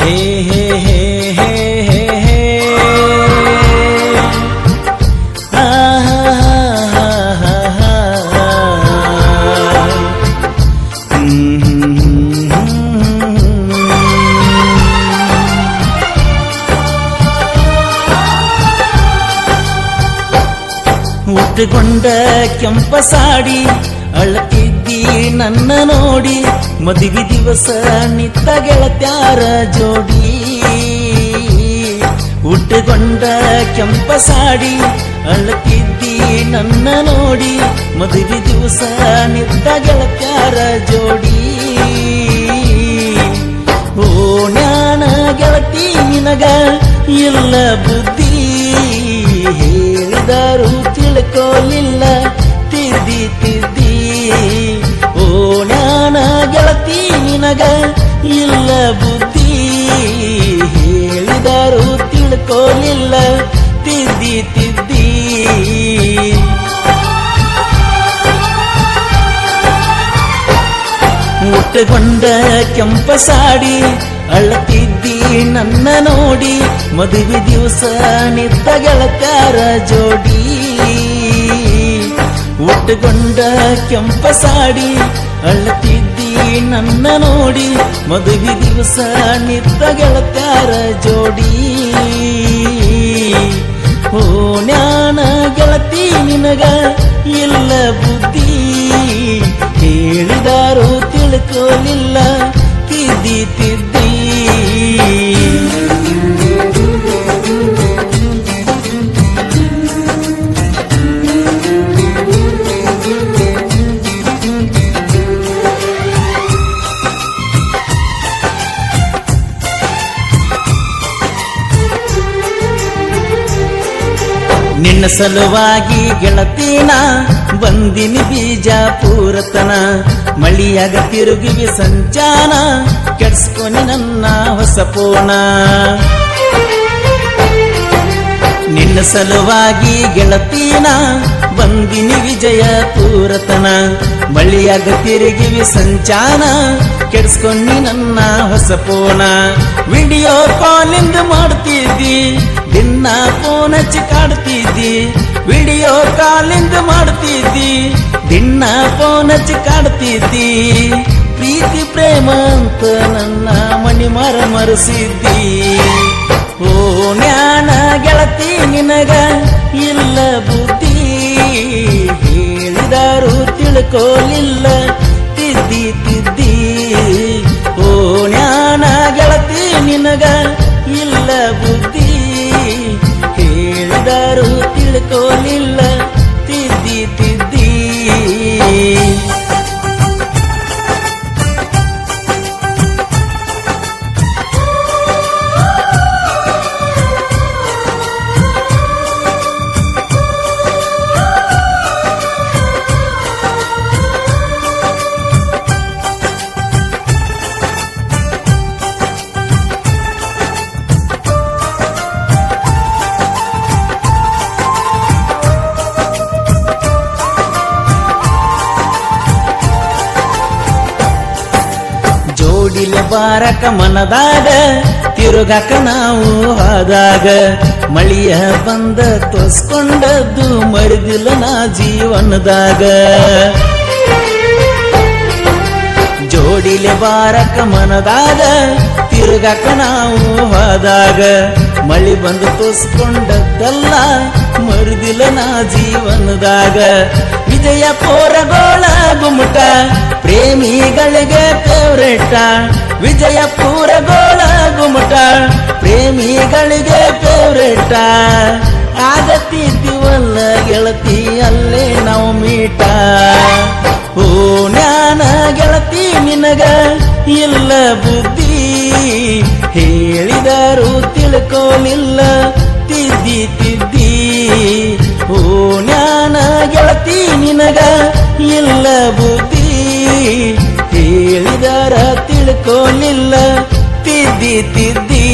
ஹே ஹே ஹே ஹே ஹே ஹே. கொண்ட கெம்பசாடி ಅಳತಿದ್ದಿ ನನ್ನ ನೋಡಿ. ಮದುವೆ ದಿವಸ ನಿತ್ತ ಗೆಳತ್ಯಾರ ಜೋಡಿ. ಉಟ್ಟುಕೊಂಡ ಕೆಂಪ ಸಾಡಿ ಅಳತಿದ್ದಿ ನನ್ನ ನೋಡಿ. ಮದುವೆ ದಿವಸ ನಿತ್ತ ಗೆಳತ್ಯಾರ ಜೋಡಿ. ಓ ಜ್ಞಾನ ಗೆಳತಿ ನಿನಗ ಇಲ್ಲ ಬುದ್ಧಿ. ಹೇಳಿದರು ತಿಳ್ಕೋಲಿಲ್ಲ. ನಿನಗ ಇಲ್ಲ ಬುದ್ಧಿ. ಹೇಳಿದರು ತಿಳ್ಕೊಲಿಲ್ಲ, ತಿದ್ದಿ ತಿದ್ದಿ. ಮುಟ್ಟಗೊಂಡ ಕೆಂಪ ಸಾಡಿ ಅಳತಿದ್ದಿ ನನ್ನ ನೋಡಿ. ಮದುವೆ ದಿವಸ ನಿತ್ತ ಗೆಳತ್ಯಾರ ಜೋಡಿ. ಉಟ್ಟುಕೊಂಡ ಕೆಂಪ ಸಾಡಿ ಅಳತಿದ್ದಿ ನನ್ನ ನೋಡಿ. ಮದುವೆ ದಿವಸ ನಿತ್ತ ಗೆಳತಾರ ಜೋಡಿ. ಓ ಜ್ಞಾನ ಗೆಳತಿ ನಿನಗ ಇಲ್ಲ ಬುದ್ಧಿ. ಹೇಳಿದಾರು ತಿಳ್ಕೋಲಿಲ್ಲ. ತಿದ್ದಿ ನಿನ್ನ ಸಲುವಾಗಿ ಗೆಳತೀನ, ಬಂದಿನಿ ಪೂರತನ ಮಳಿಯಾಗ ತಿರುಗಿವಿ ಸಂಚಾನ, ಕೆಡ್ಸ್ಕೊನಿ ನನ್ನ ಹೊಸ ಪೋಣ ನಿನ್ನ ಸಲುವಾಗಿ ಗೆಳತೀನ, ಬಂದಿನಿ ವಿಜಯಪುರತನ. ಮಳಿಯಾಗ ತಿರುಗಿವಿ ಸಂಚಾನ ಕೆಡ್ಸ್ಕೊಂಡಿ ನನ್ನ ಹೊಸ ಪೋಣ ವಿಡಿಯೋ ಕಾಲಿಂದ ಮಾಡ್ತಿದ್ದಿ ದಿನ ಫೋನ್ ಹಚ್ಚಿ ಕಾಡ್ತಿದ್ದಿ ವಿಡಿಯೋ ಕಾಲಿಂದ ಮಾಡ್ತಿದ್ದಿ. ದಿನ ಫೋನ್ ಹಚ್ಚಿ ಕಾಡ್ತಿದ್ದಿ, ಪ್ರೀತಿ, ಪ್ರೇಮ ಅಂತ ನನ್ನ ಮಣಿ ಮರ ಮರೆಸಿದ್ದಿ. ಓ ಜ್ಞಾನ, ಗೆಳತಿ ನಿನಗ ಇಲ್ಲ ಬುದ್ಧಿ. ಹೇಳಿದಾರು ತಿಳ್ಕೋಲಿಲ್ಲ. ಬಾರಕ ಮನದಾಗ ತಿರುಗಾಕ ನಾವು ಹೋದಾಗ. ಮಳಿಯ ಬಂದ ತೋಸ್ಕೊಂಡದ್ದು ಮರಿದಿಲ್ಲ ನಾ ಜೀವನದಾಗ. ಜೋಡಿಲೆ ಬಾರಕ ಮನದಾಗ ತಿರುಗಾಕ ನಾವು ಹೋದಾಗ. ಮಳಿ ಬಂದು ತೋಸ್ಕೊಂಡದ್ದಲ್ಲ ಮರಿದಿಲ್ಲ ನಾ ಜೀವನದಾಗ. ವಿಜಯ ಪೋರಗೋಳ ಗುಮ್ಮಟ ಪ್ರೇಮಿಗಳಿಗೆ ಫೇವ್ರೇಟ ವಿಜಯ ಪೂರಗೋಳ ಗುಮ್ಮಟ ಪ್ರೇಮಿಗಳಿಗೆ ಫೇವ್ರೇಟ ಆಗತ್ತಿದ್ದೀವಲ್ಲ ಗೆಳತಿ ಅಲ್ಲೇ ನಾವು ಮೀಟ. ಓ ಜ್ಞಾನ ಗೆಳತಿ ನಿನಗ ಇಲ್ಲ ಬುದ್ಧಿ. ಹೇಳಿದರು ತಿಳ್ಕೋಲಿಲ್ಲ ತಿದ್ದಿ ತಿದ್ದಿ. ಓ ಜ್ಞಾನ ಗೆಳತಿ ನಿನಗ ಇಲ್ಲ ಬುದ್ಧಿ. ಹೇಳಿದಾರ ತಿಳ್ಕೋಲಿಲ್ಲ ತಿದ್ದಿ ತಿದ್ದಿ.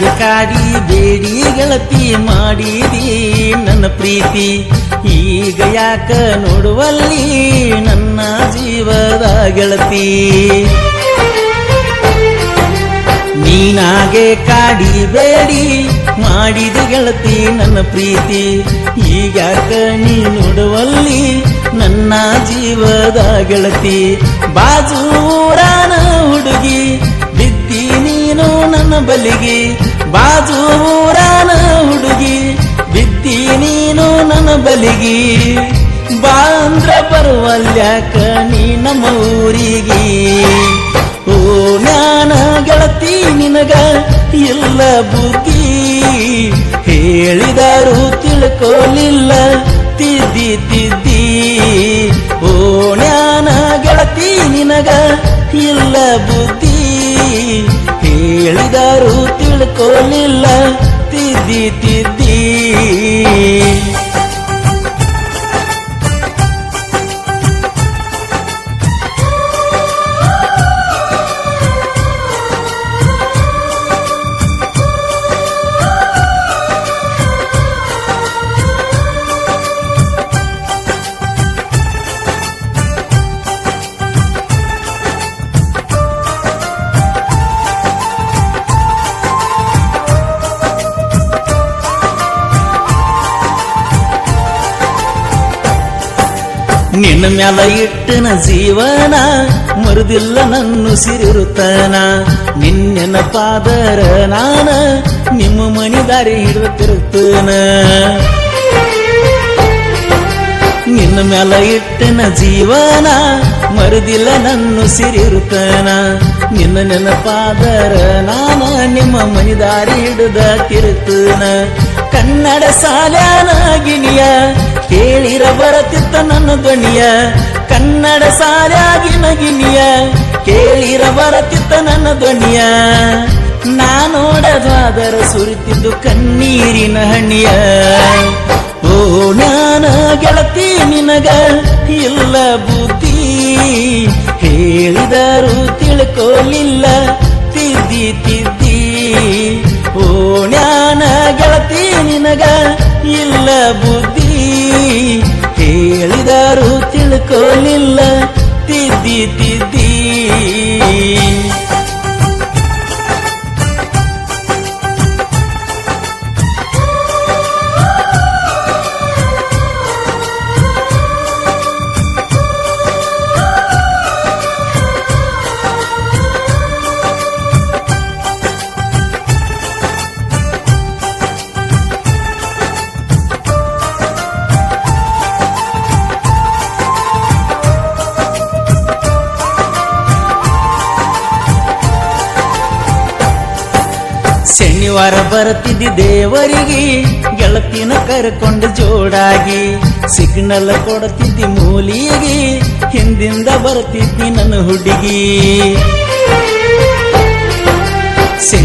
ಕಾಡಿ ಬೇಡಿ ಗೆಳತಿ ಮಾಡಿದಿ ನನ್ನ ಪ್ರೀತಿ. ಈಗ ಯಾಕ ನೋಡುವಲ್ಲಿ ನನ್ನ ಜೀವದ ಗೆಳತಿ? ನೀನಾಗೆ ಕಾಡಿ ಬೇಡಿ ಮಾಡಿದ ಗೆಳತಿ ನನ್ನ ಪ್ರೀತಿ. ಈಗ್ಯಾಕ ನೀ ನೋಡುವಲ್ಲಿ ನನ್ನ ಜೀವದ ಗೆಳತಿ? ಬಾಜು ಹುಡುಗಿ ನೀನು ನನ್ನ ಬಲಿಗೆ, ಬಾಜು ಊರಾನ ಹುಡುಗಿ, ಬಿದ್ದಿ ನೀನು ನನ್ನ ಬಲಿಗೆ. ಬಾಂದ್ರ ಬರುವಲ್ಯಾಕ ನೀ ನಮ್ಮ ಊರಿಗೆ. ಓ ಜ್ಞಾನ ಗೆಳತಿ ನಿನಗ ಇಲ್ಲ ಬುದ್ಧಿ. ಹೇಳಿದರು ತಿಳ್ಕೊಲಿಲ್ಲ, ತಿದ್ದಿ ತಿದ್ದಿ. ಓ ಜ್ಞಾನ ಗೆಳತಿ ನಿನಗ ಇಲ್ಲ ಬುದ್ಧಿ. ಹೇಳಿದರು ತಿಳ್ಕೋಲಿಲ್ಲ ತಿದ್ದಿ ತಿದ್ದಿ ನಿನ್ನ ಮ್ಯಾಲ ಇಟ್ಟನ ಜೀವನ ಮರುದಿಲ್ಲ ನನ್ನ ಸಿರಿರುತ್ತಾನ. ನಿನ್ನ ಪಾದರ ನಾನ ನಿಮ್ಮ ಮನಿ ದಾರಿ ಹಿಡುತ್ತಿರುತ್ತನ ನಿನ್ನ ಮ್ಯಾಲ ಇಟ್ಟನ ಜೀವನ ಮರುದಿಲ್ಲ ನನ್ನ ಸಿರಿರುತ್ತಾನ. ನಿನ್ನ ನೆನಪಾದರ ನಾನ ನಿಮ್ಮ ಮನಿ ದಾರಿ ಹಿಡಿದ ಕನ್ನಡ ಸಾಲ ಗಿಣಿಯ ಕೇಳಿರ ಬರತಿತ್ತ ನನ್ನ ಧ್ವನಿಯ ಕನ್ನಡ ಸಾರಾಗಿ ನಗಿನಿಯ ಕೇಳಿರ ಬರತಿತ್ತ ನನ್ನ ಧ್ವನಿಯ ನಾನೋಡದಾದರ ಸುರಿತಿದ್ದು ಕಣ್ಣೀರಿನ ಹಣ್ಣಿಯ. ಓ, ನಾನ ಗೆಳತಿ ನಿನಗ ಇಲ್ಲ ಬುದ್ಧಿ. ಹೇಳಿದರು ತಿಳ್ಕೊಲಿಲ್ಲ, ತಿದ್ದಿ ತಿದ್ದಿ. ಓ ಜ್ಞಾನ ಗೆಳತಿ ನಿನಗ ತಿಳ್ಕೋಲಿಲ್ಲ ತಿದ್ದಿ ತಿದ್ದಿ. ಶನಿವಾರ ಬರ್ತಿದ್ದಿ ದೇವರಿಗೆ ಗೆಳತಿನ ಕರ್ಕೊಂಡು ಜೋಡಾಗಿ. ಸಿಗ್ನಲ್ ಕೊಡ್ತಿದ್ದಿ ಮೂಲಿಗೆ ಹಿಂದಿಂದ ಬರ್ತಿದ್ದಿ ನನ್ನ ಹುಡುಗಿ.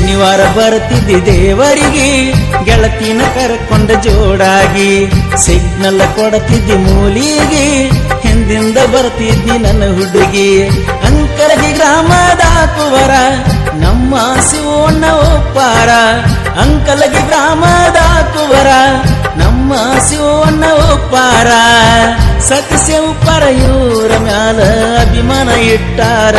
ಶನಿವಾರ ಬರ್ತಿದ್ದಿ ದೇವರಿಗೆ. ಗೆಳತಿನ ಕರ್ಕೊಂಡ ಜೋಡಾಗಿ ಸಿಗ್ನಲ್ ಕೊಡ್ತಿದ್ದಿ ಮೂಲಿಗೆ. ಹಿಂದಿಂದ ಬರ್ತಿದ್ದಿ ನನ್ನ ಹುಡುಗಿ. ಅಂಕರಗಿ ಗ್ರಾಮದ ಕುವರ, ನಮ್ಮ ಶಿವಣ್ಣ ಒಪ್ಪಾರ. ಅಂಕಲಗಿ ಗ್ರಾಮದ ಕುವರ, ನಮ್ಮ ಶಿವಣ್ಣ ಒಪ್ಪಾರ. ಸತ್ಯ ಉಪ್ಪಾರ ಇವರ ಮ್ಯಾಲ ಅಭಿಮಾನ ಇಟ್ಟಾರ.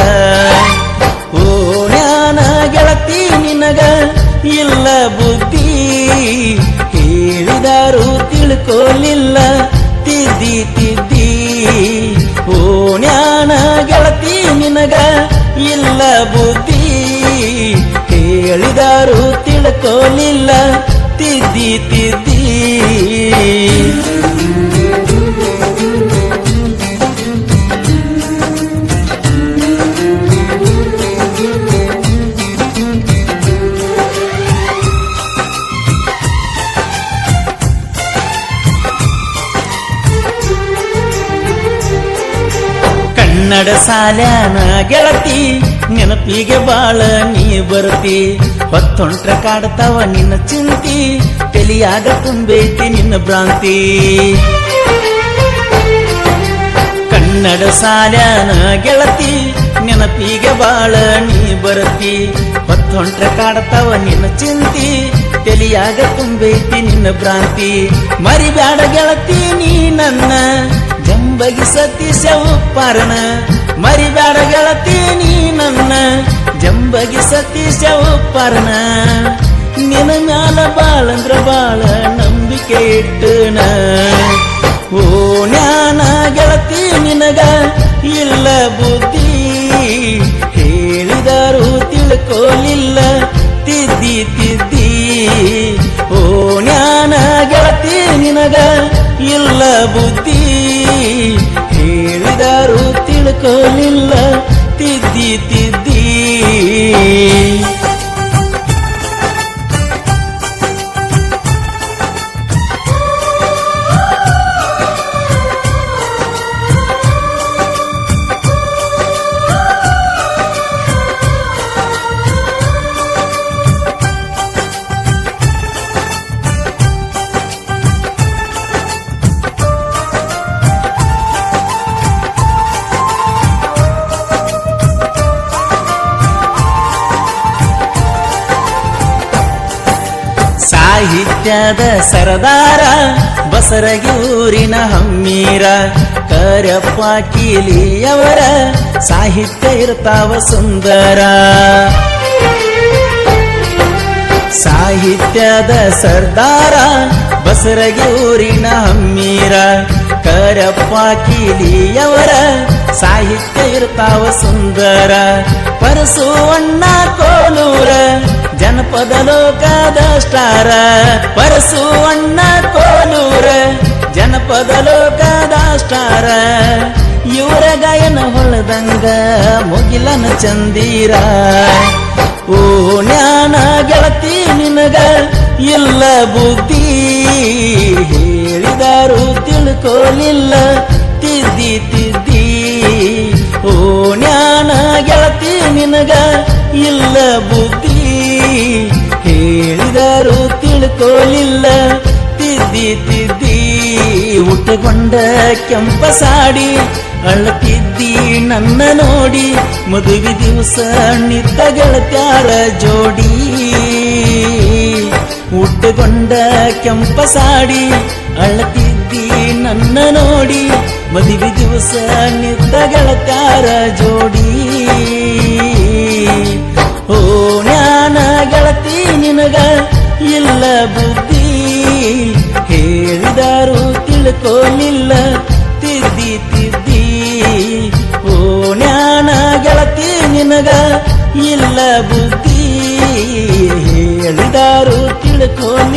ಕನ್ನಡ ಸಾಲ್ಯಾನ ಗೆಳತಿ ನೆನಪಿಗೆ ಬಾಳ ನೀ ಬರ್ತಿ. ಹೊತ್ತೊಂಟ್ರ ಕಾಡ್ತಾವ ನಿನ್ನ ಚಿಂತಿ. ತಲಿಯಾಗ ತುಂಬೈತಿ ನಿನ್ನ ಭ್ರಾಂತಿ. ಕನ್ನಡ ಸಾಲ್ಯಾನ ಗೆಳತಿ, ನೆನಪಿಗೆ ಬಾಳ ನೀ ಬರತಿ. ಹೊತ್ತೊಂಟ್ರೆ ಕಾಡ್ತಾವ ನಿನ್ನ ಚಿಂತಿ ತಲಿಯಾಗ ತುಂಬೈತಿ ನಿನ್ನ ಭ್ರಾಂತಿ. ಮರಿಬ್ಯಾಡ ಗೆಳತಿ ನೀ ನನ್ನ, ಜಂಬಗಿ ಸತೀಶ ಮರಿ ಮರಿಬ್ಯಾಡ ಗೆಳತಿ ನೀ ನನ್ನ, ಜಂಬಗಿ ಸತಿ ಉಪ್ಪಾರಣ ನಿನ್ನ ಮ್ಯಾಲ ಬಾಳಂದ್ರ ಬಾಳ ನಂಬಿಕೆ ಇಟ್ಟನ. ಓ ಜ್ಞಾನ ಗೆಳತಿ ನಿನಗ ಇಲ್ಲ ಬುದ್ಧಿ. ಹೇಳಿದರು ತಿಳ್ಕೋಲಿಲ್ಲ, ತಿದ್ದಿ ತಿದ್ದಿ. ಓ ಜ್ಞಾನ ಗೆಳತಿ ನಿನಗ ಇಲ್ಲ ಬುದ್ಧಿ. ಹೇಳಿದರು ತಿಳ್ಕೋಲಿಲ್ಲ, ತಿದ್ದಿ ತಿದ್ದಿ. ಸಾಹಿತ್ಯದ ಸರದಾರ, ಬಸರಗೂರಿನ ಹಮ್ಮೀರ. ಕರಪ್ಪ ಕೀಲಿಯವರ ಸಾಹಿತ್ಯ ಇರ್ತಾವ ಸುಂದರ. ಸಾಹಿತ್ಯದ ಸರ್ದಾರ, ಬಸರಗೂರಿನ ಹಮ್ಮೀರ. ಕರಪ್ಪ ಕೀಲಿಯವರ ಸಾಹಿತ್ಯ ಇರ್ತಾವ ಸುಂದರ. ಪರಸುವಣ್ಣ ಕೋಲೂರ, ಜನಪದ ಲೋಕದ ಸ್ಟಾರ ಪರಸುವಣ್ಣ ಕೋಲೂರ, ಜನಪದ ಲೋಕದ ಸ್ಟಾರ ಇವರ ಗಾಯನ ಹೊಳದಂಗ ಮುಗಿಲನ ಚಂದೀರ. ಓ ಜ್ಞಾನ ಗೆಳತಿ ನಿನಗ ಇಲ್ಲ ಬುದ್ಧಿ. ಹೇಳಿದಾರು ತಿಳ್ಕೊಲಿಲ್ಲ ತಿದ್ದಿ ಗೆಳತಿ ನಿನಗ ಇಲ್ಲ ಬುದ್ಧಿ? ಹೇಳಿದರು ತಿಳ್ಕೊಳ್ಳಿಲ್ಲ ತಿದ್ದಿ ತಿದ್ದಿ ಹುಟ್ಟುಕೊಂಡ ಕೆಂಪ ಸಾಡಿ ಅಳತಿದ್ದಿ ನನ್ನ ನೋಡಿ. ಮದುವೆ ದಿವಸ ನಿತ್ತ ಗೆಳತ್ಯಾರ ಜೋಡಿ. ಉಟ್ಟುಕೊಂಡ ಕೆಂಪ ಸಾಡಿ ಅಳತಿದ್ದಿ ನನ್ನ ನೋಡಿ. ಮದುವೆ ದಿವಸ ನಿತ್ತ ಗೆಳತ್ಯಾರ ಜೋಡಿ ಹೇಳಿದಾರು ತಿಳ್ಕೋಲಿಲ್ಲ ತಿದ್ದಿ ತಿದ್ದಿ